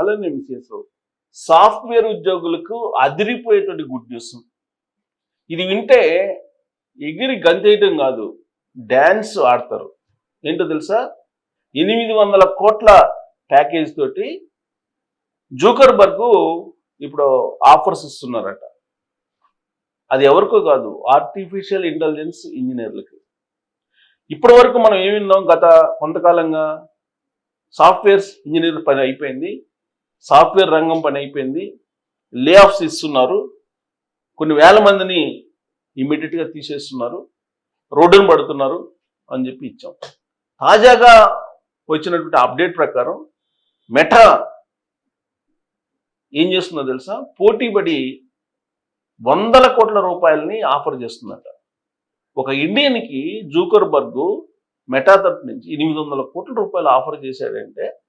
Hello నేను software ఉద్యోగులకు అదిరిపోయేటువంటి good news. ఇది వింటే ఎగిరి గంతేయటం కాదు డ్యాన్స్ ఆడతారు. ఏంటో తెలుసా? ఎనిమిది వందల కోట్ల ప్యాకేజ్ తోటి జూకర్బర్గ్ ఇప్పుడు ఆఫర్స్ ఇస్తున్నారట. అది ఎవరికో కాదు ఆర్టిఫిషియల్ ఇంటెలిజెన్స్ ఇంజనీర్లకి. ఇప్పటి వరకు మనం ఏమి విన్నాం గత కొంతకాలంగా? సాఫ్ట్వేర్స్ ఇంజనీర్ పని అయిపోయింది. సాఫ్ట్వేర్ రంగం పని అయిపోయింది. లే ఆఫ్స్ ఇస్తున్నారు. కొన్ని వేల మందిని ఇమీడియట్గా తీసేస్తున్నారు. రోడ్డును పడుతున్నారు అని చెప్పి ఇచ్చాం. తాజాగా వచ్చినటువంటి అప్డేట్ ప్రకారం మెటా ఏం చేస్తుందో తెలుసా? పోటీపడి వందల కోట్ల రూపాయలని ఆఫర్ చేస్తుందట. ఒక ఇండియన్కి జూకర్ బర్గ్ మెటా తరపు నుంచి ఎనిమిది వందల కోట్ల రూపాయలు ఆఫర్ చేశాడంటే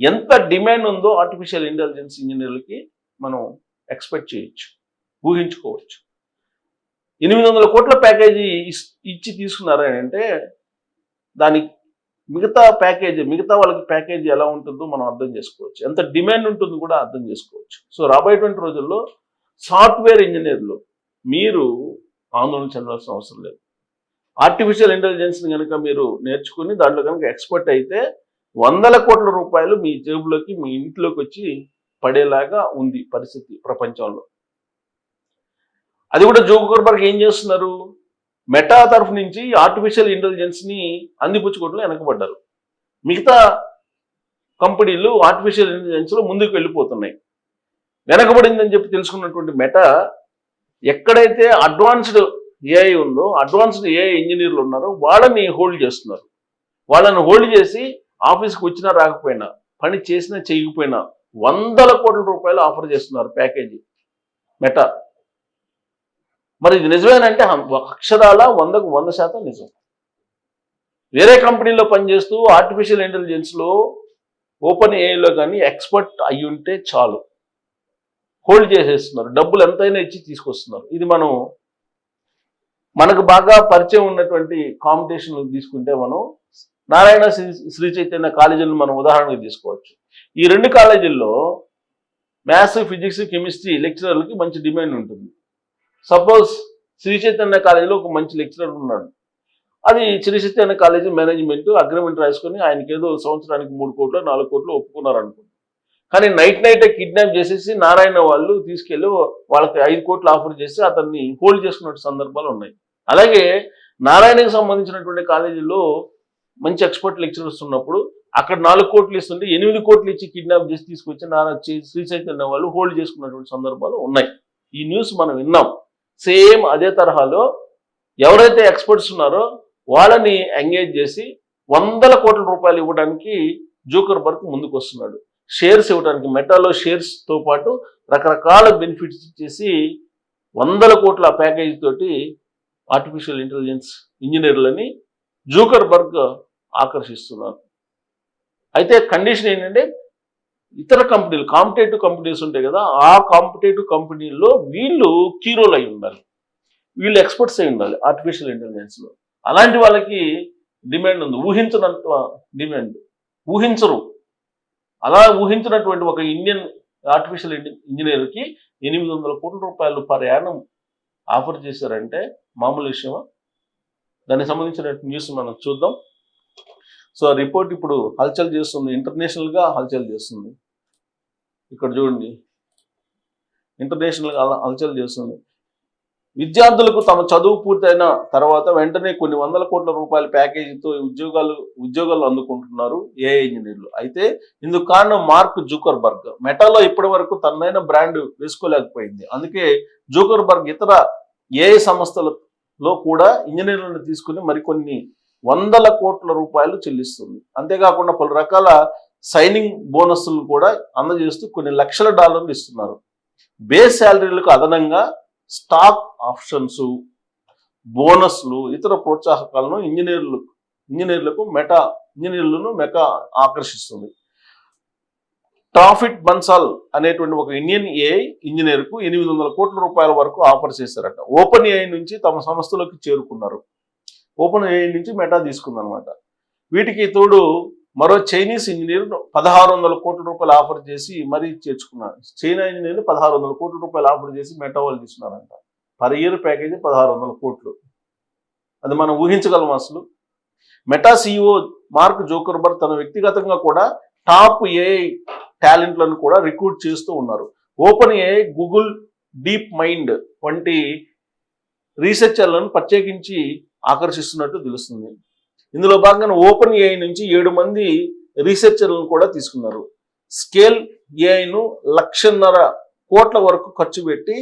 ఎంత డిమాండ్ ఉందో ఆర్టిఫిషియల్ ఇంటెలిజెన్స్ ఇంజనీర్లకి మనం ఎక్స్పెక్ట్ చేయొచ్చు ఊహించుకోవచ్చు. ఎనిమిది వందల కోట్ల ప్యాకేజీ ఇస్- ఇచ్చి తీసుకున్నారని అంటే దానికి మిగతా ప్యాకేజీ మిగతా వాళ్ళకి ప్యాకేజీ ఎలా ఉంటుందో మనం అర్థం చేసుకోవచ్చు. ఎంత డిమాండ్ ఉంటుందో కూడా అర్థం చేసుకోవచ్చు. సో రాబోయేటువంటి రోజుల్లో సాఫ్ట్వేర్ ఇంజనీర్లు మీరు ఆందోళన చెందాల్సిన అవసరం లేదు. ఆర్టిఫిషియల్ ఇంటెలిజెన్స్ని కనుక మీరు నేర్చుకుని దాంట్లో కనుక ఎక్స్పర్ట్ అయితే వందల కోట్ల రూపాయలు మీ జేబులోకి మీ ఇంట్లోకి వచ్చి పడేలాగా ఉంది పరిస్థితి ప్రపంచంలో. అది కూడా జోకర్బర్గ్ ఏం చేస్తున్నారు? మెటా తరఫు నుంచి ఆర్టిఫిషియల్ ఇంటెలిజెన్స్ని అందిపుచ్చుకోవడంలో వెనకబడ్డారు. మిగతా కంపెనీలు ఆర్టిఫిషియల్ ఇంటెలిజెన్స్లో ముందుకు వెళ్ళిపోతున్నాయి. వెనకబడిందని చెప్పి తెలుసుకున్నటువంటి మెటా ఎక్కడైతే అడ్వాన్స్డ్ ఏఐ ఉందో అడ్వాన్స్డ్ ఏఐ ఇంజనీర్లు ఉన్నారో వాళ్ళని హోల్డ్ చేస్తున్నారు. వాళ్ళని హోల్డ్ చేసి ఆఫీస్కి వచ్చినా రాకపోయినా పని చేసినా చేయకపోయినా వందల కోట్ల రూపాయలు ఆఫర్ చేస్తున్నారు ప్యాకేజీ. మెటా. మరి ఇది నిజమేనంటే అక్షరాల వందకు వంద శాతం నిజం. వేరే కంపెనీలో పనిచేస్తూ ఆర్టిఫిషియల్ ఇంటెలిజెన్స్లో ఓపెన్ ఏఐలో కానీ ఎక్స్పర్ట్ అయి ఉంటే చాలు. హోల్డ్ చేసేస్తున్నారు. డబ్బులు ఎంతైనా ఇచ్చి తీసుకొస్తున్నారు. ఇది మనం మనకు బాగా పరిచయం ఉన్నటువంటి కాంపిటీషన్ తీసుకుంటే మనం నారాయణ శ్రీ శ్రీ చైతన్య కాలేజీలను మనం ఉదాహరణకు తీసుకోవచ్చు. ఈ రెండు కాలేజీల్లో మ్యాథ్స్ ఫిజిక్స్ కెమిస్ట్రీ లెక్చరర్లకి మంచి డిమాండ్ ఉంటుంది. సపోజ్ శ్రీ చైతన్య కాలేజీలో ఒక మంచి లెక్చరర్ ఉన్నాడు. అది Sri Chaitanya college management agreement రాసుకొని ఆయనకి ఏదో సంవత్సరానికి మూడు కోట్లు నాలుగు కోట్లు ఒప్పుకున్నారు అనుకోండి కానీ నైట్ నైట్ కిడ్నాప్ చేసేసి నారాయణ వాళ్ళు తీసుకెళ్ళి వాళ్ళకి ఐదు కోట్లు ఆఫర్ చేసి అతన్ని హోల్డ్ చేసుకున్న సందర్భాలు ఉన్నాయి. అలాగే నారాయణకి సంబంధించినటువంటి కాలేజీలో మంచి ఎక్స్పర్ట్ లెక్చరర్స్ ఉన్నప్పుడు అక్కడ నాలుగు కోట్లు ఇస్తుంటే ఎనిమిది కోట్లు ఇచ్చి కిడ్నాప్ చేసి తీసుకొచ్చి నారా చి- శ్రీ వాళ్ళు హోల్డ్ చేసుకున్నటువంటి సందర్భాలు ఉన్నాయి. ఈ న్యూస్ మనం విన్నాం. సేమ్ అదే తరహాలో ఎవరైతే ఎక్స్పర్ట్స్ ఉన్నారో వాళ్ళని ఎంగేజ్ చేసి వందల కోట్ల రూపాయలు ఇవ్వడానికి జూకర్ బర్గ్ ముందుకు వస్తున్నాడు షేర్స్ ఇవ్వడానికి మెటాలో షేర్స్తో పాటు రకరకాల బెనిఫిట్స్ ఇచ్చేసి వందల కోట్ల ప్యాకేజ్ తోటి ఆర్టిఫిషియల్ ఇంటెలిజెన్స్ ఇంజనీర్లని జూకర్ బర్గ్ ఆకర్షిస్తున్నారు. అయితే కండిషన్ ఏంటంటే ఇతర కంపెనీలు కాంపిటేటివ్ కంపెనీస్ ఉంటాయి కదా ఆ కాంపిటేటివ్ కంపెనీల్లో వీళ్ళు కీరోలు అయి ఉండాలి. వీళ్ళు ఎక్స్పర్ట్స్ అయి ఉండాలి ఆర్టిఫిషియల్ ఇంటెలిజెన్స్లో. అలాంటి వాళ్ళకి డిమాండ్ ఉంది. ఊహించినంత డిమాండ్. ఊహించరు. అలా ఊహించినటువంటి ఒక ఇండియన్ ఆర్టిఫిషియల్ ఇంజనీర్కి ఎనిమిది వందల కోట్ల రూపాయలు పర్ యానం ఆఫర్ చేశారంటే మామూలు విషయమా? దానికి సంబంధించిన న్యూస్ మనం చూద్దాం. సో రిపోర్ట్ ఇప్పుడు హల్చల్ చేస్తుంది. ఇంటర్నేషనల్గా హల్చల్ చేస్తుంది. ఇక్కడ చూడండి. ఇంటర్నేషనల్గా హల్చల్ చేస్తుంది. విద్యార్థులకు తమ చదువు పూర్తయిన తర్వాత వెంటనే కొన్ని వందల కోట్ల రూపాయల ప్యాకేజీతో ఉద్యోగాలు ఉద్యోగాలు అందుకుంటున్నారు ఏఐ ఇంజనీర్లు. అయితే ఇందుకు కారణం మార్క్ జూకర్బర్గ్. మెటాలో ఇప్పటి వరకు తనదైన బ్రాండ్ వేసుకోలేకపోయింది. అందుకే జూకర్బర్గ్ ఇతర ఏఐ సంస్థలలో కూడా ఇంజనీర్లను తీసుకుని మరికొన్ని వందల కోట్ల రూపాయలు చెల్లిస్తుంది. అంతేకాకుండా పలు రకాల సైనింగ్ బోనస్లు కూడా అందజేస్తూ కొన్ని లక్షల డాలర్లు ఇస్తున్నారు. బేస్ శాలరీలకు అదనంగా స్టాక్ ఆప్షన్స్ బోనస్లు ఇతర ప్రోత్సాహకాలను ఇంజనీర్లు ఇంజనీర్లకు మెటా ఇంజనీర్లను మెకా ఆకర్షిస్తుంది. టాఫిట్ బన్సాల్ అనేటువంటి ఒక ఇండియన్ ఏఐ ఇంజనీర్కు ఎనిమిది వందల కోట్ల రూపాయల వరకు ఆఫర్ చేశారట. ఓపెన్ ఏఐ నుంచి తమ సంస్థలోకి చేరుకున్నారు. ఓపెన్ ఏఐ నుంచి మెటా తీసుకుందనమాట వీటికి తోడు మరో చైనీస్ ఇంజనీర్ పదహారు వందల కోట్ల రూపాయలు ఆఫర్ చేసి మరీ చేర్చుకున్నాడు చైనా ఇంజనీర్ పదహారు వందల కోట్ల రూపాయలు ఆఫర్ చేసి మెటా వాళ్ళు తీసుకున్నారంట. పర్ ఇయర్ ప్యాకేజీ పదహారు వందల కోట్లు. అది మనం ఊహించగలం అసలు. మెటా సిఇఓ మార్క్ జోకర్బర్గ్ తన వ్యక్తిగతంగా కూడా టాప్ ఏఐ టాలెంట్లను కూడా రిక్రూట్ చేస్తూ ఉన్నారు. Open AI Google deep mind వంటి రీసెర్చర్లను ప్రత్యేకించి ఆకర్షిస్తున్నట్టు తెలుస్తుంది. ఇందులో భాగంగా ఓపెన్ ఏఐ నుంచి ఏడు మంది రీసెర్చర్లను కూడా తీసుకున్నారు. స్కేల్ ఏఐను లక్షన్నర కోట్ల వరకు ఖర్చు పెట్టి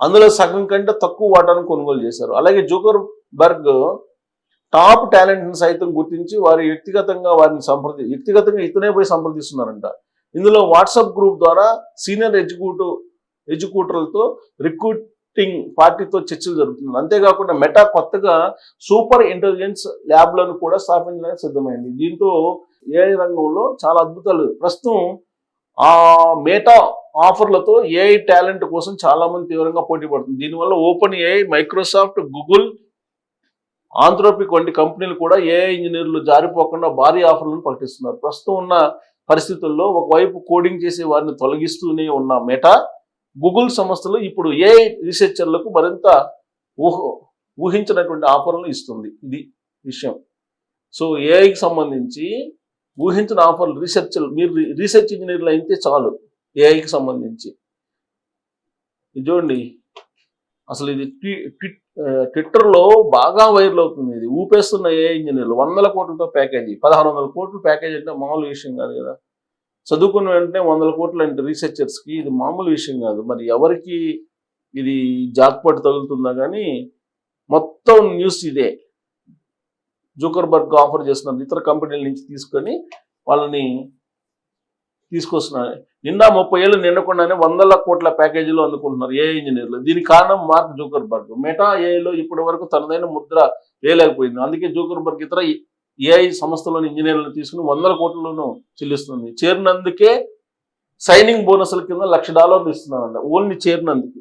అందులో సగం కంటే తక్కువ వాటాను కొనుగోలు చేశారు. అలాగే జోకర్ బర్గ్ టాప్ టాలెంట్ని సైతం గుర్తించి వారి వ్యక్తిగతంగా వారిని సంప్రది వ్యక్తిగతంగా ఇతనే పోయి సంప్రదిస్తున్నారంట. ఇందులో వాట్సాప్ గ్రూప్ ద్వారా సీనియర్ ఎగ్జిక్యూటివ్ ఎగ్జిక్యూటర్లతో టింగ్ పార్టీతో చర్చలు జరుగుతుంది అంతేకాకుండా మెటా కొత్తగా సూపర్ ఇంటెలిజెన్స్ ల్యాబ్లను కూడా స్థాపించడానికి సిద్ధమైంది. దీంతో ఏఐ రంగంలో చాలా అద్భుతాలు. ప్రస్తుతం ఆ మెటా ఆఫర్లతో ఏఐ టాలెంట్ కోసం చాలా మంది తీవ్రంగా పోటీ పడుతుంది దీనివల్ల Open AI Microsoft Google Anthropic వంటి కంపెనీలు కూడా ఏఐ ఇంజనీర్లు జారిపోకుండా భారీ ఆఫర్లను ప్రకటిస్తున్నారు. ప్రస్తుతం ఉన్న పరిస్థితుల్లో ఒకవైపు కోడింగ్ చేసే వారిని తొలగిస్తూనే ఉన్న మెటా గూగుల్ సంస్థలు ఇప్పుడు ఏఐ రీసెర్చర్లకు మరింత ఊహ ఊహించినటువంటి ఆఫర్లను ఇస్తుంది. ఇది విషయం. సో ఏఐకి సంబంధించి ఊహించిన ఆఫర్లు రీసెర్చ్ మీరు రీసెర్చ్ ఇంజనీర్లు అయితే చాలు ఏఐకి సంబంధించి. ఇది చూడండి. అసలు ఇది ట్వి- ట్వి- ట్విట్టర్లో బాగా వైరల్ అవుతుంది ఇది. ఊపేస్తున్న ఏ ఇంజనీర్లు వందల కోట్లతో ప్యాకేజీ పదహారు వందల కోట్లు ప్యాకేజ్ అంటే మామూలు విషయం కాదు కదా. చదువుకున్న వెంటనే వందల కోట్ల రీసెర్చర్స్కి ఇది మామూలు విషయం కాదు. మరి ఎవరికి ఇది జాక్పాట్ తగులుతుందా కానీ మొత్తం న్యూస్ ఇదే. జూకర్బర్గ్ ఆఫర్ చేస్తున్నారు. ఇతర కంపెనీల నుంచి తీసుకొని వాళ్ళని తీసుకొస్తున్నారు. నిన్న ముప్పై ఏళ్ళు నిండకుండానే వందల కోట్ల ప్యాకేజీలు అందుకుంటున్నారు ఏ ఇంజనీర్లు. దీనికి కారణం మార్క్ జూకర్బర్గ్. మెటా ఏఐలో ఇప్పటి వరకు తనదైన ముద్ర వేయలేకపోయింది. అందుకే జూకర్బర్గ్ ఇతర ఏఐ సంస్థలోని ఇంజనీర్లను తీసుకుని వందల కోట్లను చెల్లిస్తుంది. చేరినందుకే సైనింగ్ బోనస్ల కింద లక్ష డాలర్లు ఇస్తున్నారంట. ఓన్లీ చేరినందుకు.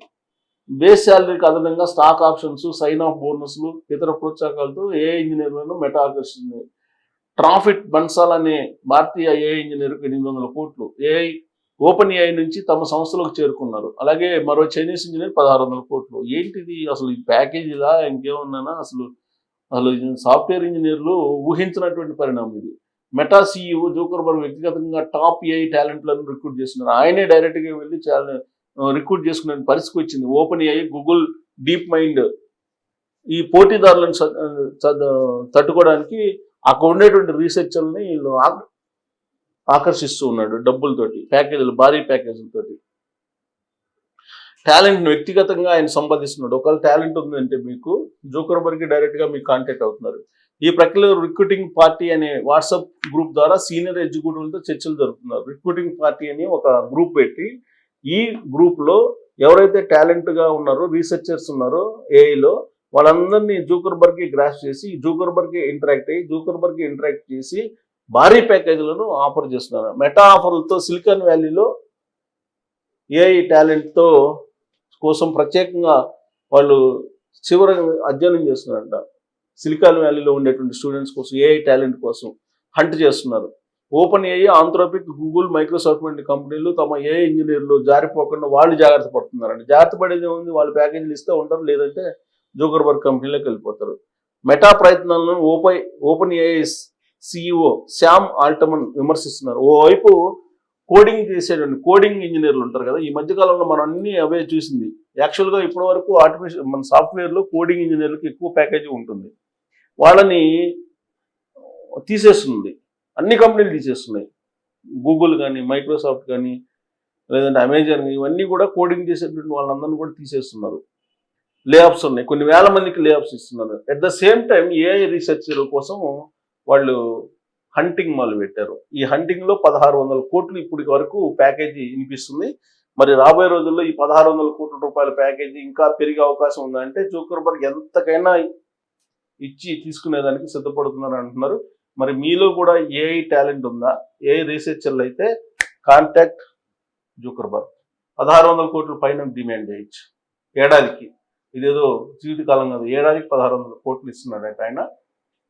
బేస్ శాలరీకి అదనంగా స్టాక్ ఆప్షన్స్ సైన్ ఆఫ్ బోనస్లు ఇతర ప్రోత్సాహకాలతో ఏ ఇంజనీర్లను మెటా ఆకర్షిస్తుంది. ట్రాఫిట్ బన్సాల్ అనే భారతీయ ఏఐ ఇంజనీర్కు ఎనిమిది వందల కోట్లు. ఏఐ ఓపెన్ ఏఐ నుంచి తమ సంస్థలకు చేరుకున్నారు. అలాగే మరో చైనీస్ ఇంజనీర్ పదహారు వందల కోట్లు. ఏంటిది? అసలు ఈ ప్యాకేజీలా ఇంకేమన్నానా అసలు అసలు ఇది సాఫ్ట్వేర్ ఇంజనీర్లు ఊహించినటువంటి పరిణామం ఇది. మెటా సీఈఓ జోకర్బర్గ్ వ్యక్తిగతంగా టాప్ ఏఐ టాలెంట్లను రిక్రూట్ చేస్తున్నారు. ఆయనే డైరెక్ట్గా వెళ్ళి చాలా రిక్రూట్ చేసుకునే పరిస్థితి వచ్చింది. Open AI Google deep mind ఈ పోటీదారులను తట్టుకోవడానికి అక్కడ ఉండేటువంటి రీసెర్చర్ని వీళ్ళు ఆకర్షిస్తూ ఉన్నాడు డబ్బులతోటి ప్యాకేజీలు భారీ ప్యాకేజీలతోటి. టాలెంట్ను వ్యక్తిగతంగా ఆయన సంపాదిస్తున్నాడు. ఒకవేళ టాలెంట్ ఉందంటే మీకు జోకర్బర్గ్కి డైరెక్ట్గా మీకు కాంటాక్ట్ అవుతున్నారు. ఈ ప్రక్రియలో రిక్రూటింగ్ పార్టీ అనే వాట్సాప్ గ్రూప్ ద్వారా సీనియర్ ఎగ్జిక్యూటివ్లతో చర్చలు జరుపుతున్నారు. రిక్రూటింగ్ పార్టీ అని ఒక గ్రూప్ పెట్టి ఈ గ్రూప్లో ఎవరైతే టాలెంట్గా ఉన్నారో రీసెర్చర్స్ ఉన్నారో ఏఐలో వాళ్ళందరినీ జూకర్బర్గ్కి గ్రాస్ చేసి జూకర్బర్గ్కి ఇంటరాక్ట్ అయ్యి జూకర్బర్గ్కి ఇంటరాక్ట్ చేసి భారీ ప్యాకేజీలను ఆఫర్ చేస్తున్నారు. మెటా ఆఫర్లతో సిలికాన్ వ్యాలీలో ఏఐ టాలెంట్తో కోసం ప్రత్యేకంగా వాళ్ళు చివరి అధ్యయనం చేస్తున్నారంట. సిలికాన్ వ్యాలీలో ఉండేటువంటి స్టూడెంట్స్ కోసం ఏఐ టాలెంట్ కోసం హంట్ చేస్తున్నారు. Open AI Anthropic Google Microsoft వంటి కంపెనీలు తమ ఏ ఇంజనీర్లు జారిపోకుండా వాళ్ళు జాగ్రత్త పడుతున్నారండి జాగ్రత్త పడేది ఉంది వాళ్ళు ప్యాకేజీలు ఇస్తే ఉంటారు లేదంటే జోకర్బర్గ్ కంపెనీలోకి వెళ్ళిపోతారు. మెటా ప్రయత్నాలను ఓపై open AI CEO Sam Altman విమర్శిస్తున్నారు. ఓవైపు కోడింగ్ చేసేటువంటి కోడింగ్ ఇంజనీర్లు ఉంటారు కదా ఈ మధ్యకాలంలో మనం అన్ని అవే చూసింది. యాక్చువల్గా ఇప్పటి వరకు ఆర్టిఫిషియల్ మన సాఫ్ట్వేర్లో కోడింగ్ ఇంజనీర్లకు ఎక్కువ ప్యాకేజీ ఉంటుంది. వాళ్ళని తీసేస్తుంది. అన్ని కంపెనీలు తీసేస్తున్నాయి. గూగుల్ కానీ మైక్రోసాఫ్ట్ కానీ లేదంటే అమెజాన్ కానీ ఇవన్నీ కూడా కోడింగ్ చేసేటువంటి వాళ్ళందరినీ కూడా తీసేస్తున్నారు. లేఆఫ్స్ ఉన్నాయి. కొన్ని వేల మందికి లేఆఫ్స్ ఇస్తున్నారు. At the same time AI research కోసం వాళ్ళు హంటింగ్ మొదలు పెట్టారు. ఈ హంటింగ్లో పదహారు వందల కోట్లు ఇప్పటి వరకు ప్యాకేజీ వినిపిస్తుంది. మరి రాబోయే రోజుల్లో ఈ పదహారు వందల కోట్ల రూపాయల ప్యాకేజీ ఇంకా పెరిగే అవకాశం ఉందంటే జూకర్బర్గ్ ఎంతకైనా ఇచ్చి తీసుకునేదానికి సిద్ధపడుతున్నారు అంటున్నారు. మరి మీలో కూడా ఏఐ టాలెంట్ ఉందా? ఏ రీసెర్చర్లు అయితే కాంటాక్ట్ జూకర్బర్గ్. పదహారు వందల కోట్ల పైన డిమాండ్ చేయొచ్చు. ఏడాదికి. ఇదేదో జీవితకాలం కాదు. ఏడాదికి పదహారు వందల కోట్లు ఇస్తున్నాడు ఆయన.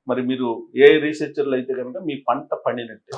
మరి మీరు ఏ రీసెర్చర్లు అయితే కనుక మీ పంట పండినట్టే.